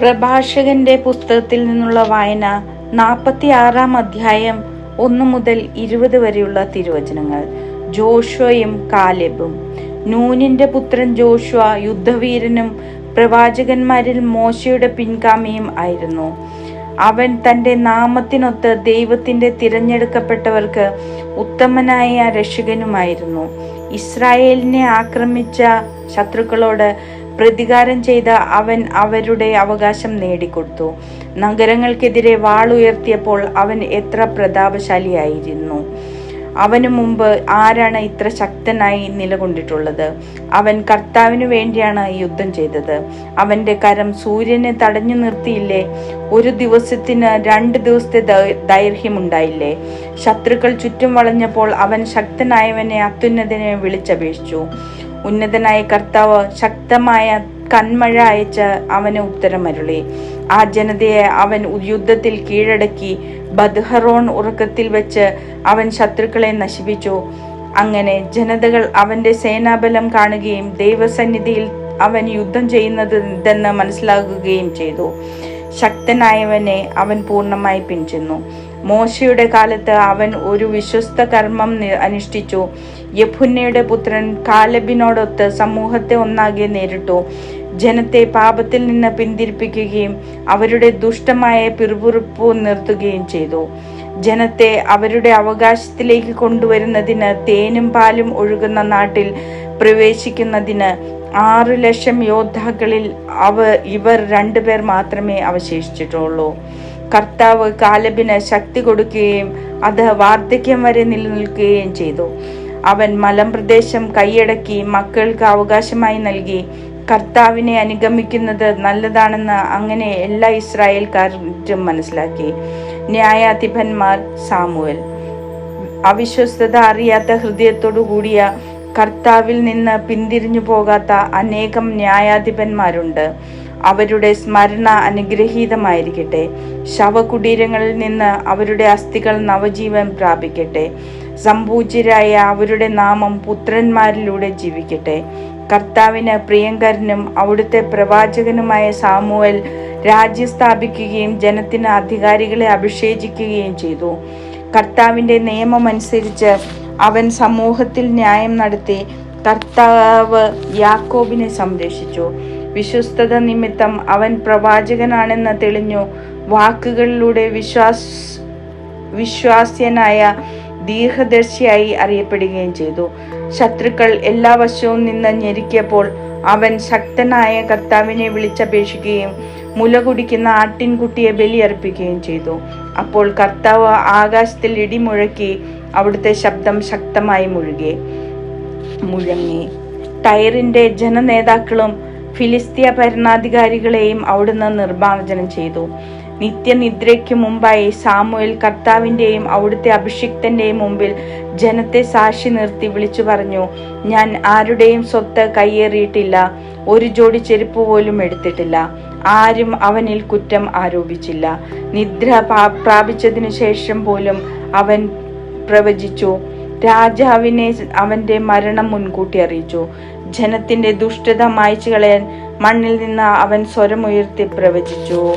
പ്രഭാഷകന്റെ പുസ്തകത്തിൽ നിന്നുള്ള വായന നാൽപ്പത്തി ആറാം അധ്യായം ഒന്ന് മുതൽ ഇരുപത് വരെയുള്ള തിരുവചനങ്ങൾ. ജോഷുവയും കാലെബും. നൂനിന്റെ പുത്രൻ ജോഷുവ യുദ്ധവീരനും പ്രവാചകന്മാരിൽ മോശയുടെ പിൻഗാമിയും ആയിരുന്നു. അവൻ തന്റെ നാമത്തിനൊത്ത് ദൈവത്തിന്റെ തിരഞ്ഞെടുക്കപ്പെട്ടവർക്ക് ഉത്തമനായ രക്ഷകനുമായിരുന്നു. ഇസ്രായേലിനെ ആക്രമിച്ച ശത്രുക്കളോട് പ്രതികാരം ചെയ്ത അവൻ അവരുടെ അവകാശം നേടിക്കൊടുത്തു. നഗരങ്ങൾക്കെതിരെ വാളുയർത്തിയപ്പോൾ അവൻ എത്ര പ്രതാപശാലിയായിരുന്നു. അവനു മുമ്പ് ആരാണ് ഇത്ര ശക്തനായി നിലകൊണ്ടിട്ടുള്ളത്? അവൻ കർത്താവിനു വേണ്ടിയാണ് യുദ്ധം ചെയ്തത്. അവന്റെ കരം സൂര്യനെ തടഞ്ഞു നിർത്തിയില്ലേ? ഒരു ദിവസത്തിന് രണ്ട് ദിവസത്തെ ദൈർഘ്യമുണ്ടായില്ലേ? ശത്രുക്കൾ ചുറ്റും വളഞ്ഞപ്പോൾ അവൻ ശക്തനായവനെ അത്യുന്നതനെ വിളിച്ചപേക്ഷിച്ചു. ഉന്നതനായ കർത്താവ് ശക്തമായ കന്മഴ അയച്ച് അവന് ഉത്തരമരുളി. ആ ജനതയെ അവൻ യുദ്ധത്തിൽ കീഴടക്കി ബദ്ഹറോൺ ഉറക്കത്തിൽ വെച്ച് അവൻ ശത്രുക്കളെ നശിപ്പിച്ചു. അങ്ങനെ ജനതകൾ അവന്റെ സേനാബലം കാണുകയും ദൈവസന്നിധിയിൽ അവൻ യുദ്ധം ചെയ്യുന്നത് ഇതെന്ന് മനസ്സിലാക്കുകയും ചെയ്തു. ശക്തനായവനെ അവൻ പൂർണമായി പിൻചെന്നു. മോശയുടെ കാലത്ത് അവൻ ഒരു വിശ്വസ്ത കർമ്മം അനുഷ്ഠിച്ചു. യഫുന്നയുടെ പുത്രൻ കാലബിനോടൊത്ത് സമൂഹത്തെ ഒന്നാകെ നേരിട്ടു. ജനത്തെ പാപത്തിൽ നിന്ന് പിന്തിരിപ്പിക്കുകയും അവരുടെ ദുഷ്ടമായ പിറുപുറുപ്പ് നിർത്തുകയും ചെയ്തു. ജനത്തെ അവരുടെ അവകാശത്തിലേക്ക് കൊണ്ടുവരുന്നതിന് തേനും പാലും ഒഴുകുന്ന നാട്ടിൽ പ്രവേശിക്കുന്നതിന് ആറ് ലക്ഷം യോദ്ധാക്കളിൽ അവ ഇവർ രണ്ടുപേർ മാത്രമേ അവശേഷിച്ചിട്ടുള്ളൂ. കർത്താവ് കാലബിന് ശക്തി കൊടുക്കുകയും അത് വാർദ്ധക്യം വരെ നിലനിൽക്കുകയും ചെയ്തു. അവൻ മലമ്പ്രദേശം കൈയടക്കി മക്കൾക്ക് അവകാശമായി നൽകി. കർത്താവിനെ അനുഗമിക്കുന്നത് നല്ലതാണെന്ന് അങ്ങനെ എല്ലാ ഇസ്രായേൽക്കാരും മനസ്സിലാക്കി. ന്യായാധിപന്മാർ സാമുവൽ. അവിശ്വസ്തത അറിയാത്ത ഹൃദയത്തോടു കൂടിയ കർത്താവിൽ നിന്ന് പിന്തിരിഞ്ഞു പോകാത്ത അനേകം ന്യായാധിപന്മാരുണ്ട്. അവരുടെ സ്മരണ അനുഗ്രഹീതമായിരിക്കട്ടെ. ശവകുടീരങ്ങളിൽ നിന്ന് അവരുടെ അസ്ഥികൾ നവജീവൻ പ്രാപിക്കട്ടെ. സംപൂജ്യരായ അവരുടെ നാമം പുത്രന്മാരിലൂടെ ജീവിക്കട്ടെ. കർത്താവിന് പ്രിയങ്കരനും അവിടുത്തെ പ്രവാചകനുമായ സാമുവൽ രാജ്യം സ്ഥാപിക്കുകയും ജനത്തിന് അധികാരികളെ അഭിഷേചിക്കുകയും ചെയ്തു. കർത്താവിന്റെ നിയമമനുസരിച്ച് അവൻ സമൂഹത്തിൽ ന്യായം നടത്തി കർത്താവ് യാക്കോബിനെ സംരക്ഷിച്ചു. വിശ്വസ്തത നിമിത്തം അവൻ പ്രവാചകനാണെന്ന് തെളിഞ്ഞു. വാക്കുകളിലൂടെ വിശ്വാസ് വിശ്വാസ്യനായ ദീർഘദർശിയായി അറിയപ്പെടുകയും ചെയ്തു. ശത്രുക്കൾ എല്ലാ വശവും നിന്ന് ഞെരുക്കിയപ്പോൾ അവൻ ശക്തനായ കർത്താവിനെ വിളിച്ചപേക്ഷിക്കുകയും മുല കുടിക്കുന്ന ആട്ടിൻകുട്ടിയെ ബലിയർപ്പിക്കുകയും ചെയ്തു. അപ്പോൾ കർത്താവ് ആകാശത്തിൽ ഇടിമുഴക്കി അവിടുത്തെ ശബ്ദം ശക്തമായി മുഴുകി. മുഴങ്ങി. ടയറിന്റെ ജനനേതാക്കളും ഫിലിസ്തീയ ഭരണാധികാരികളെയും അവിടുന്ന് നിർമ്മാർജനം ചെയ്തു. നിത്യനിദ്രയ്ക്ക് മുമ്പായി സാമുവേൽ കർത്താവിന്റെയും അവിടുത്തെ അഭിഷിക്തന്റെയും മുമ്പിൽ ജനത്തെ സാക്ഷി നിർത്തി വിളിച്ചു പറഞ്ഞു ഞാൻ ആരുടെയും സ്വത്ത് കയ്യേറിയിട്ടില്ല. ഒരു ജോഡി ചെരുപ്പ് പോലും എടുത്തിട്ടില്ല. ആരും അവനിൽ കുറ്റം ആരോപിച്ചില്ല. നിദ്ര പ്രാപിച്ചതിനു ശേഷം പോലും അവൻ പ്രവചിച്ചു. രാജാവിനെ അവന്റെ മരണം മുൻകൂട്ടി അറിയിച്ചു. ജനത്തിന്റെ ദുഷ്ടത മായ്ച്ചു കളയാൻ മണ്ണിൽ നിന്ന് അവൻ സ്വരമുയർത്തി പ്രവചിച്ചു.